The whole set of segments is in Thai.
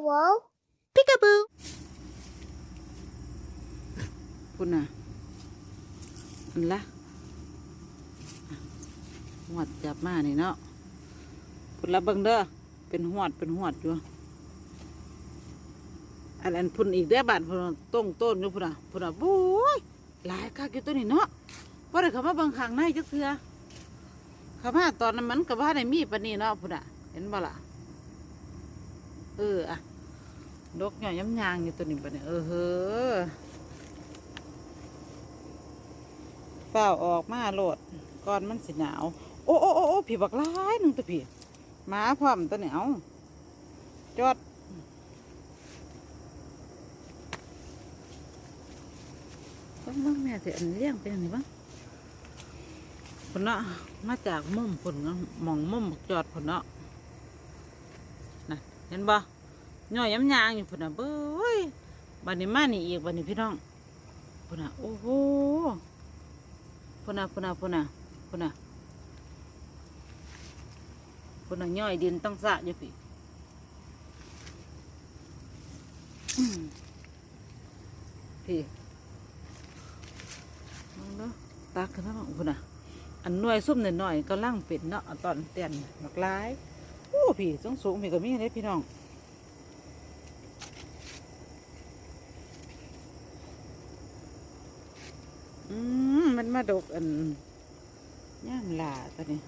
Hello? พิกาบูคุณน่ะอันละหวดจับมานี่เนาะคุณละเบิ่งเด้อ เป็นหวดเป็นหวดอยู่ อันอันพุ่นอีกเด้อบาดพุ่นน่ะต้งต้นอยู่พุ่นอะพุ่นอะโอ้ยหลายคักอยู่ตัวนี้เนาะพอได้เข้ามาเบิ่งข้างในจักเทื่อเข้ามาตอนนั้นมันก็บ่ได้มีปานนี้เนาะพุ่นอะ เห็นบ่ล่ะ เอออะ ดกหน่อยย้ำยางอยู่ตัวนี้ปะเนี่ยเออเฮ้อเฝ้าออกมาโหลดก่อนมันสิหนาว โอ้โอ้โอ้ผีบักร้ายหนึ่งตัวผีหมาพร้อมตัวเหนียวจอดบ้างบ้างแม่สิอันเลี้ยงเป็นยังไงบ้างผลเนาะมาจากมุมผลเนาะมองมุมจอดผลเนาะนะเห็นบ่ ย่อยย้ำยางอยู่พุ่นน่ะเบ้ยบันนี้มานี่อีกบันนี้พี่น้องพุ่นน่ะโอ้โหพุ่นน่ะพุ่นน่ะพุ่นน่ะพุ่นน่ะพุ่นน่ะย่อยดินต้องสะอยู่พี่พี่มองเนาะตาขึ้นมาพุ่นน่ะอันหน่วยซุ่มหน่อยๆก็ล่างเป็ดเนาะตอนเตียนหมักหลายโอ้พี่สูงสูงพี่ก็มีเด้พี่น้อง อืมมันมาดกอันย่ามหลาตัวนี้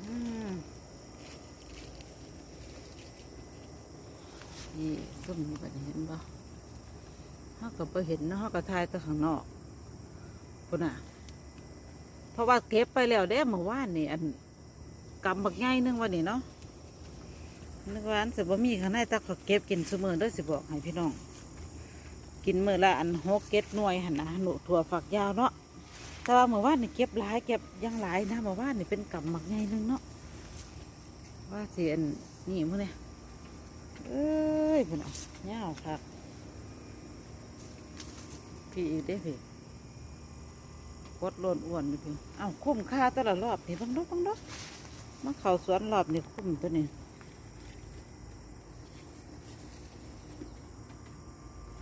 นี่ส้มนี่บัดนี้เห็นบ่เขาก็ไปเห็นเนาะเขาก็ทายตัวข้างนอกพุ่นอะ เพราะว่าเก็บไปแล้วเด้เมื่อวานนี่อันกำบักใหญ่หนึงวันนี้เนาะนึกว่าอันสิบ่มีข้างในต่เขาเก็บกินเสมอเด้สิบอกให้พี่น้อง กินเมื้อละอันหกเก็ดหน่วยหันนะหนูถั่วฝักยาวเนาะ แต่ว่าเมื่อวานนี่เก็บหลายเก็บยังหลายนะเมื่อวานนี่เป็นกำหมักใหญ่หนึงเนาะว่าเสิอันนี่มื้อเนี่ยเอ้ยพุ่นเอาเงาครับพี่อีกเด้พี่กดโลนอ้วนนี่พี่เอ้าคุ้มค่าแต่ละรอบนี่บังดอกบังดอกมาเข้าสวนรอบนี่คุ้มตัวนี้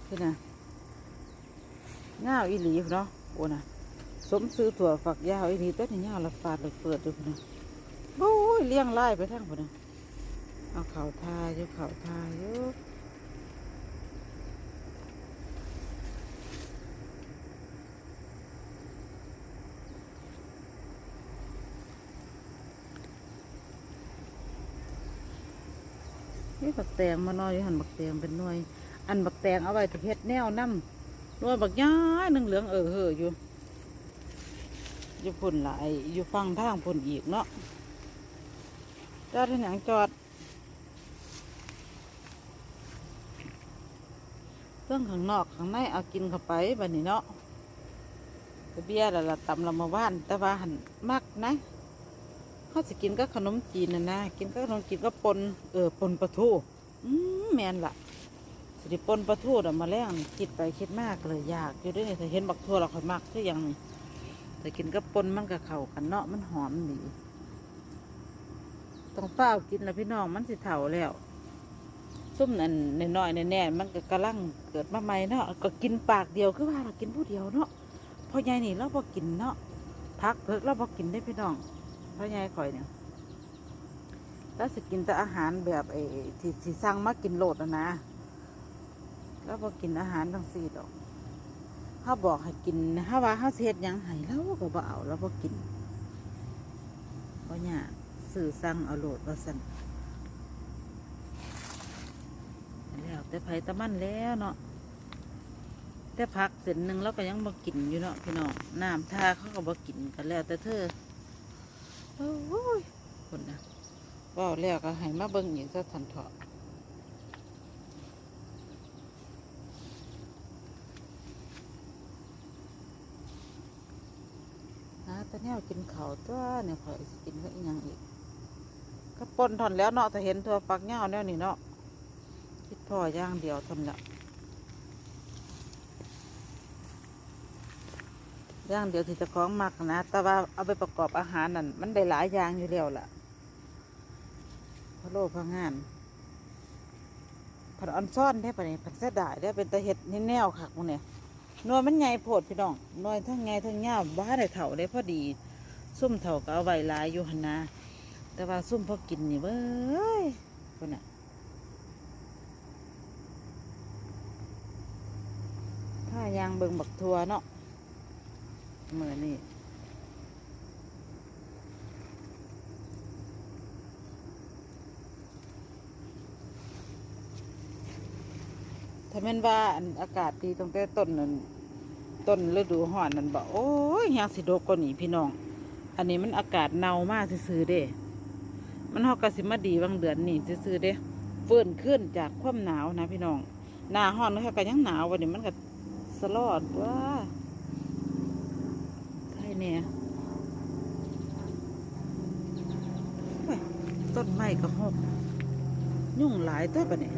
คือนะเงาอีหลีพุ่นเนาะโอ้น่ะ สมซื้อถั่วฝักยาวอีนี่ต้นนี่ยาวละฟาดละเฟิดอยู่นะโอ้ยเลี้ยงไล่ไปทั้งพุ่นะเอาเข่าทายอยู่เข่าทายอยู่นี่บักแตงมานอนอยู่หันบักแตงเป็นหน่วย อันบักแตงเอาไว้ตะเฮ็ดแนวน้ำหน่วยบักย้ายหนึ่งเหลืองเออเฮออยู่ อยู่พุ่นหลายอยู่ฟังทางพุ่นอีกเนาะจอดที่หนังจอดเครื่องข้างนอกข้างในเอากินเข้าไปแบบนี้เนาะกระเบียร์ละละตำละมาว่าน แต่ว่าหันมักนะเขาสิกินก็ขนมจีนนะนะกินก็ขนมจีนก็ปนเออปนปลาทูอืมแมนละสิปนปลาทูอะมาแล้งคิดไปคิดมากเลยอยากอยู่ด้วยนี่ถ้าเห็นบักทั่วเราค่อยมักคืออย่างนี้ แต่กินกับปนมันก็เข้ากันเนาะมันหอมดีต้องเฝ้ากินแล้วพี่น้องมันสิเถ่าแล้วซุ่มนั่นน้อยๆแน่ๆมันก็กำลังเกิดมาใหม่เนาะก็กินปากเดียวคือว่าเรากินผู้เดียวเนาะพ่อใหญ่นี่เราพอกินเนาะพักเพิกเราพอกินได้พี่น้องพ่อใหญ่ข่อยเนี่ยแล้วสิกินแต่อาหารแบบไอ้ที่ที่สั่งมากินโหลดนะนะแล้วพอกินอาหารทั้งสี่ดอก เขาบอกให้กินถ้าว่าเขาเทศหยังให้แล้วก็บ่เอาแล้วบ่กินเพราะเนี่ยสื่อสั่งเอาโหลดว่าสั่นแล้วแต่ไผ่ตะมันแล้วเนาะแต่พักเสร็จหนึ่งแล้วก็ยังบ่กินอยู่เนาะพี่น้องน้ำทาเขาก็บ่กินกันแล้ว แต่เธอโอ้ยคนนะว่าแล้วก็ให้มาเบิ่งอีกสักทันเถาะ แต่แนวกินเขาตัวเนี่ยข่อยกินก็อีกอย่างอีกก็ปนทอนแล้วเนาะแต่เห็นตัวฝักเงาแนวนี่เนาะคิดพ่อย่างเดียวทนละย่างเดียวที่จะคล้องมักนะ แต่ว่าเอาไปประกอบอาหารนั่นมันได้หลายอย่างอยู่แล้วล่ะพะโล้พะงานผัดออนซ่อนได้ปะเนี่ยผัดเสดายได้เป็นตะเห็ดนี่แนวคักพวกเนี่ย นวลมันใหญ่โพดพี่น้องนวลทั้งไงทั้งยาวบ้าได้เถ่าได้พอดี ซุ่มเถ่าก็เอาไว้ลายอยู่หันนาแต่ว่าซุ่มพอกินนี่เว้ยคนน่ะถ้ายางเบิงบักทัวเนาะเหมือนนี่าแม่นว่าอันอากาศดีตั้งแต่ต้นนั้นต้นฤดูห้อนนั่นบอกโอ้ยยังสิโดกกว่านี้พี่น้อง อันนี้มันอากาศเน่ามากซื่อๆเด้ มันฮอกกสิมาดีบางเดือนนี่ซื่อๆเด้เฟื่อนขึ้นจากความหนาวนะพี่น้องหน้าห้อนแล้วก็ยังหนาววันนี้มันก็สลอดว่าใครเนี่ยโอ้ยต้นไม้ก็หกยุ่งหลายตัวปะเนี่ย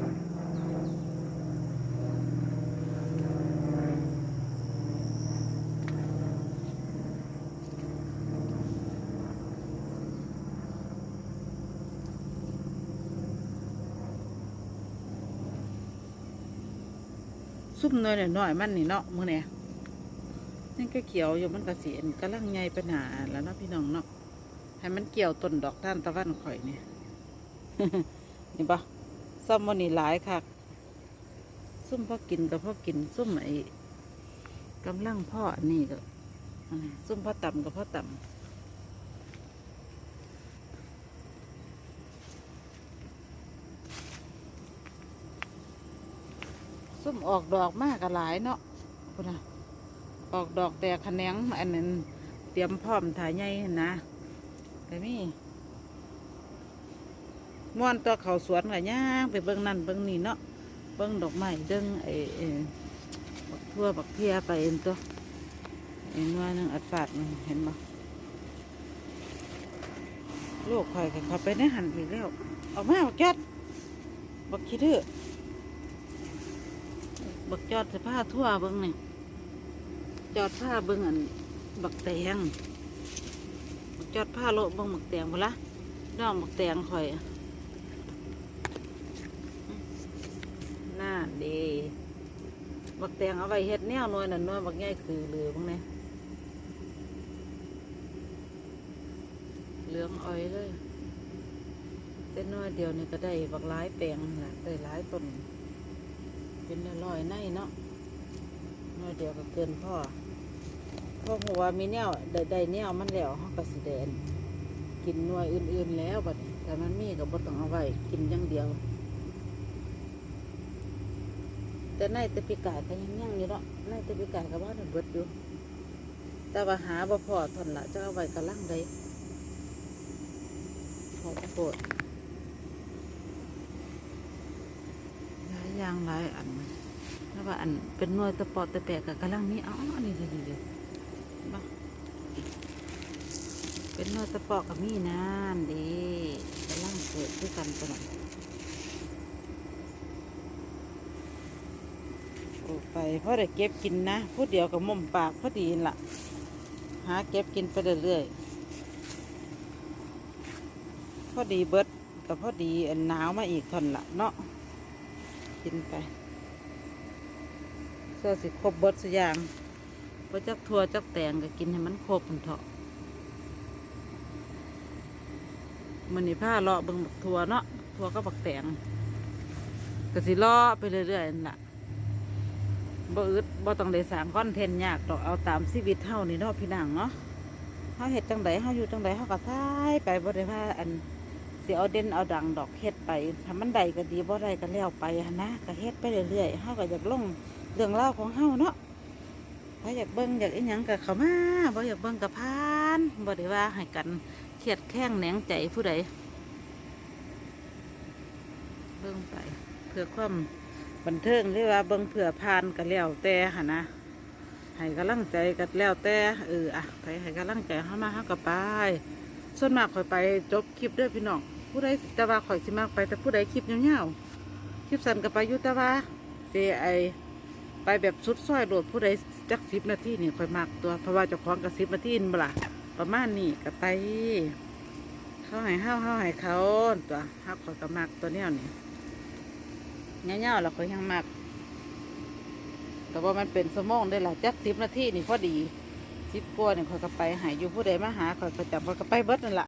ซุ่มน้อยหน่อยมันนี่เนาะมือเนี่ยนี่ก็เกี่ยวอยู่มันก็สีนกำลังใหญ่ปัญหาแล้วเนาะพี่น้องเนาะให้มันเกี่ยวต้นดอกท่านตะวันข่อยเนี่ยนี่ปะซ้ำมันนี่หลายคักซุ่มพ่อกินกับพ่อกินซุ่มไอ้กำลังพ่ออันนี้ก็อันซุ่มพ่อต่ำกับพ่อต่ำ ซุ่มออกดอกมากกับหลายเนาะพุ่นนะออกดอกแต่ขแขนงอันนั้นเตรียมพร้อมถ่ายใหญ่นะแต่มีม่วนตัวเขาสวนกับย่างไปเบิ่งนั่นเบิ่งนี่เนาะเบิ่งดอกไม้เดิงไอ้บักทั่วบักเทียไปเอ็นตัวไอ้นวลนึงอัดฝาดนึงเห็นบ่ลูกคอยกันเขาไปในหันอีกแล้วออกมาบักจอดบักขี้ดื้อ บักจอดจะผ้าทั่วเบิ่งนี่จอดผ้าเบิ่งอันบักแตงบักจอดผ้าโลเบิ่งบักแตงพนละน้องบักแตงคอยน่าดีบักแตงเอาไว้เฮ็ดแนวน่วยนั่นหน่วยบักใหญ่คือเหลืองเนี่ยเหลืองอ้อยเลยแต่หน้อยเดียวนี่ก็ได้บักหลายแปลงนั่นล่ะได้หลายต้น เป็นร้อยในเนาะน้อยเดียวก็เกินพ่อพราะหัวมีแนวได้ได้แนวมันแล้วเฮาก็สิแดนกินหน่วยอื่นๆแล้วบัดแต่มันมีก็บ่ต้องเอาไว้กินอย่างเดียว แต่ในตะปีกายก็ยังยังอยู่เนาะในตะปีกายก็ว่าได้เบิดอยู่แต่ว่าหาบ่พอทนละจะเอาไว้กะลังได้พอโปดหลา ยอย่างหลายอันแล้วว่าอันเป็นหน่วยตะปอตะแปะกับกระลังนี้อ๋ออันนี้ดีดีบ้าเป็นหน่วยตะปอกับมีนานดีกะลังเกิดด้วยกันตัวนั้นออกไปเพราะได้เก็บกินนะพูดเดียวกับมุมปากพอดีนั่นละหาเก็บกินไปเรื่อยๆพอดีเบิดกับพอดีอันหนาวมาอีกทนละเนาะ กินไปเสื้อสิครบเบิดสุอย่างพอจักทัวจักแตงก็กินให้มันครบมันเถอะมันนี่ผ้าเลาะเบิ่งบักทัวเนาะทัวก็บักแตงก็สิเลาะไปเรื่อยๆนั่นละบ่อึดบ่ต้องได้สร้างคอนเทนต์ยากดอกเอาตามชีวิตเฮานี่เนาะพี่นางเนาะเฮาเฮ็ดจังไดเฮาอยู่จังไดเฮาก็ทายไปบ่ได้ว่าอัน สิเอาเด่นเอาดังดอกเฮ็ดไปถ้ามันได้ก็ดีบ่ได้ก็แล้วไปหั้นนะก็เฮ็ดไปเรื่อยๆเฮาก็อยากลงเรื่องราวของเฮาเนาะถ้าอยากเบิ่งอยากอีหยังก็เข้ามาบ่อยากเบิ่งก็ผ่านบ่ได้ว่าให้กันเครียดแข้งแหนงใจผู้ใดเบิ่งไปเพื่อความบันเทิงหรือว่าเบิ่งเผื่อพานก็แล้วแต่หั่นนะให้กำลังใจก็แล้วแต่เอออะไปให้กำลังใจเข้ามาเข้ากับไปส่วนมากข่อยไปจบคลิปด้วยพี่น้อง ผู้ใดต่ว่าข่อยสิมากไป แต่ผู้ใดคลิปยาวๆคลิปสั้นก็ไปยู่แต่ว่าเซไอไปแบบสุดซอยโดดผู้ใดจักสิบนาทีนี่ข่อยมากตัวเพราะว่าเจ้าของกับสิบนาทีนบล่ะประมาณนี้ก็ไปเขาให้เฮาเฮาให้เขาตัวเฮาข่อยก็มากตัวเนี้ยนี่เงี้ยๆเราก็ยังมักแต่ว่ามันเป็นสมองได้ละจักสิบนาทีนี่พอดีสิบกว่านี่ข่อยก็ไปหายอยู่ผู้ใดมาหาข่อยก็จับข่อยก็ไปเบิดนั่นละ